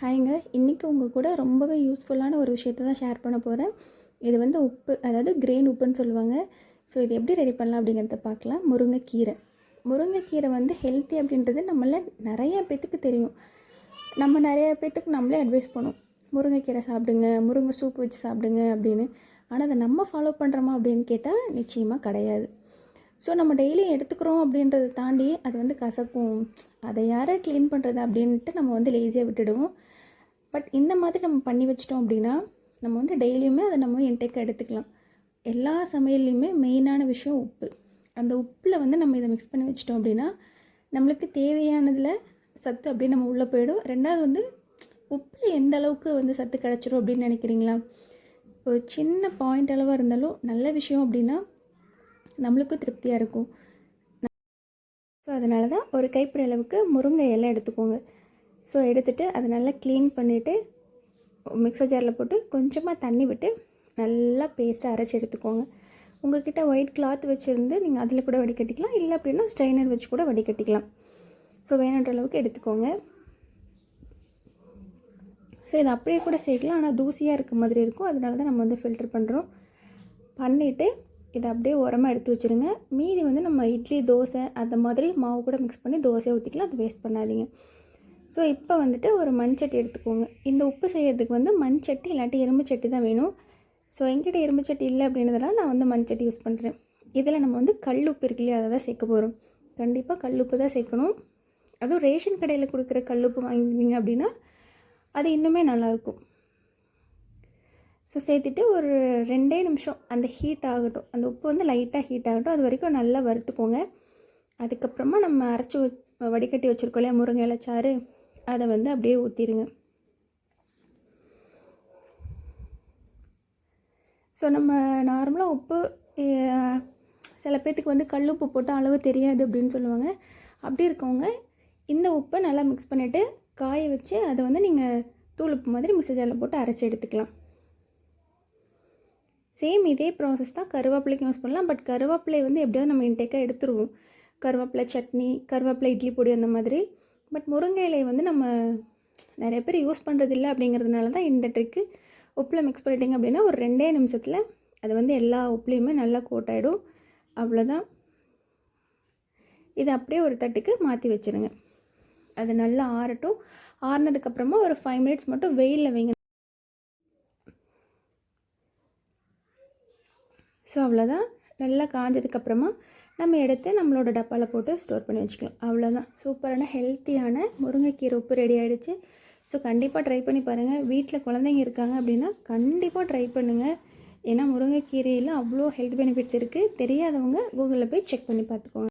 ஹாய்ங்க. இன்றைக்கி உங்கள் கூட ரொம்பவே யூஸ்ஃபுல்லான ஒரு விஷயத்தை தான் ஷேர் பண்ண போகிறேன் இது வந்து உப்பு அதாவது கிரெயின் உப்புன்னு சொல்லுவாங்க. ஸோ இது எப்படி ரெடி பண்ணலாம் அப்படிங்கிறத பார்க்கலாம். முருங்கைக்கீரை. முருங்கைக்கீரை வந்து ஹெல்த்தி அப்படின்றது நம்மள நிறைய பேத்துக்கு தெரியும். நம்ம நிறைய பேத்துக்கு நம்மளே அட்வைஸ் பண்ணுவோம் முருங்கைக்கீரை சாப்பிடுங்க முருங்கை சூப் வச்சு சாப்பிடுங்க அப்படின்னு. ஆனால் அதை நம்ம ஃபாலோ பண்ணுறோமா அப்படின்னு கேட்டால் நிச்சயமாக கிடையாது. ஸோ நம்ம டெய்லி எடுத்துக்கிறோம் அப்படின்றத தாண்டி அது வந்து கசக்கும். அதை யாரை க்ளீன் பண்ணுறது அப்படின்ட்டு நம்ம வந்து லேசியாக விட்டுடுவோம். பட் இந்த மாதிரி நம்ம பண்ணி வச்சிட்டோம் அப்படின்னா நம்ம வந்து டெய்லியுமே அதை நம்ம இன்டேக்காக எடுத்துக்கலாம். எல்லா சமையல்லையுமே மெயினான விஷயம் உப்பு. அந்த உப்பில் வந்து நம்ம இதை மிக்ஸ் பண்ணி வச்சிட்டோம் அப்படின்னா நம்மளுக்கு தேவையானதில் சத்து அப்படியே நம்ம உள்ளே போயிடும். ரெண்டாவது வந்து உப்பில் எந்த அளவுக்கு வந்து சத்து கிடச்சிரும் அப்படின்னு நினைக்கிறீங்களா? ஒரு சின்ன பாயிண்ட் அளவாக இருந்தாலும் நல்ல விஷயம் அப்படின்னா நம்மளுக்கும் திருப்தியாக இருக்கும். ஸோ அதனால தான் ஒரு கைப்பிடி அளவுக்கு முருங்கை இலை எடுத்துக்கோங்க. ஸோ எடுத்துகிட்டு அதை நல்லா க்ளீன் பண்ணிவிட்டு மிக்சர் ஜாரில் போட்டு கொஞ்சமாக தண்ணி விட்டு நல்லா பேஸ்ட்டாக அரைச்சி எடுத்துக்கோங்க. உங்கள்கிட்ட ஒயிட் கிளாத் வச்சுருந்து நீங்கள் அதில் கூட வடிகட்டிக்கலாம். இல்லை அப்படின்னா ஸ்ட்ரைனர் வச்சு கூட வடிகட்டிக்கலாம். ஸோ வேணுன்ற அளவுக்கு எடுத்துக்கோங்க. ஸோ இதை அப்படியே கூட சேர்க்கலாம். ஆனால் தூசியாக இருக்க மாதிரி இருக்கும். அதனால தான் நம்ம வந்து ஃபில்டர் பண்ணுறோம் பண்ணிவிட்டு இதை அப்படியே உரமாக எடுத்து வச்சுருங்க. மீதி வந்து நம்ம இட்லி தோசை அந்த மாதிரி மாவு கூட மிக்ஸ் பண்ணி தோசையை ஊற்றிக்கலாம் அது வேஸ்ட் பண்ணாதீங்க. ஸோ இப்போ வந்துட்டு ஒரு மண் சட்டி எடுத்துக்கோங்க. இந்த உப்பு செய்கிறதுக்கு வந்து மண் சட்டி இல்லாட்டி எறும்பு சட்டி தான் வேணும். ஸோ எங்கிட்ட இரும்பு சட்டி இல்லை அப்படின்றதெல்லாம் நான் வந்து மண் சட்டி யூஸ் பண்ணுறேன் இதில் நம்ம வந்து கல் உப்பு இருக்கு இல்லையா அதை தான் சேர்க்க போகிறோம் கண்டிப்பாக கல் உப்பு தான் சேர்க்கணும். அதுவும் ரேஷன் கடையில் கொடுக்குற கல் உப்பு வாங்கினீங்க அப்படின்னா அது இன்னுமே நல்லாயிருக்கும் ஸோ சேர்த்துட்டு ஒரு ரெண்டே நிமிஷம் அந்த ஹீட் ஆகட்டும். அந்த உப்பு வந்து லைட்டாக ஹீட் ஆகட்டும். அது வரைக்கும் நல்லா வறுத்துக்கோங்க. அதுக்கப்புறமா நம்ம அரைச்சி வடிகட்டி வச்சுருக்கோம் இல்லையா? முருங்கை இலைச்சாறு. அதை வந்து அப்படியே ஊற்றிடுங்க ஸோ நம்ம நார்மலாக உப்பு சில பேர்த்துக்கு வந்து கல் உப்பு போட்டால் அளவு தெரியாது அப்படின்னு சொல்லுவாங்க. அப்படி இருக்கவங்க இந்த உப்பை நல்லா மிக்ஸ் பண்ணிவிட்டு காய வச்சு அதை வந்து நீங்கள் தூள் உப்பு மாதிரி மிக்சர் ஜாரில் போட்டு அரைச்சி எடுத்துக்கலாம். சேம் இதே ப்ராசஸ் தான் கருவேப்பிலைக்கு யூஸ் பண்ணலாம். பட் கருவேப்பிலை வந்து எப்படியாவது நம்ம இன்டேக்காக எடுத்துருவோம். கருவேப்பிலை சட்னி கருவேப்பிலை இட்லி பொடி அந்த மாதிரி. பட் முருங்கை இலை வந்து நம்ம நிறைய பேர் யூஸ் பண்ணுறது இல்லை அப்படிங்கிறதுனால தான் இந்த ட்ரிக்கு உப்பில் மிக்ஸ் பண்ணிட்டீங்க அப்படின்னா ஒரு ரெண்டே நிமிஷத்தில் அது வந்து எல்லா உப்புலேயுமே நல்லா கோட்டாயிடும் அவ்வளோதான் இதை அப்படியே ஒரு தட்டுக்கு மாற்றி வச்சுருங்க. அது நல்லா ஆறட்டும். ஆறினதுக்கப்புறமா ஒரு ஃபைவ் மினிட்ஸ் மட்டும் வெயிலில் வைங்க. ஸோ அவ்வளோதான் நல்லா காஞ்சதுக்கப்புறமா நம்ம எடுத்து நம்மளோட டப்பாவில் போட்டு ஸ்டோர் பண்ணி வச்சுக்கலாம். அவ்வளோதான் சூப்பரான ஹெல்த்தியான முருங்கைக்கீரை உப்பு ரெடி ஆகிடுச்சு ஸோ கண்டிப்பாக ட்ரை பண்ணி பாருங்கள் வீட்டில் குழந்தைங்க இருக்காங்க அப்படின்னா கண்டிப்பாக ட்ரை பண்ணுங்கள் ஏன்னா முருங்கைக்கீரையில் அவ்வளோ ஹெல்த் பெனிஃபிட்ஸ் இருக்குது தெரியாதவங்க கூகுளில் போய் செக் பண்ணி பார்த்துக்கோங்க.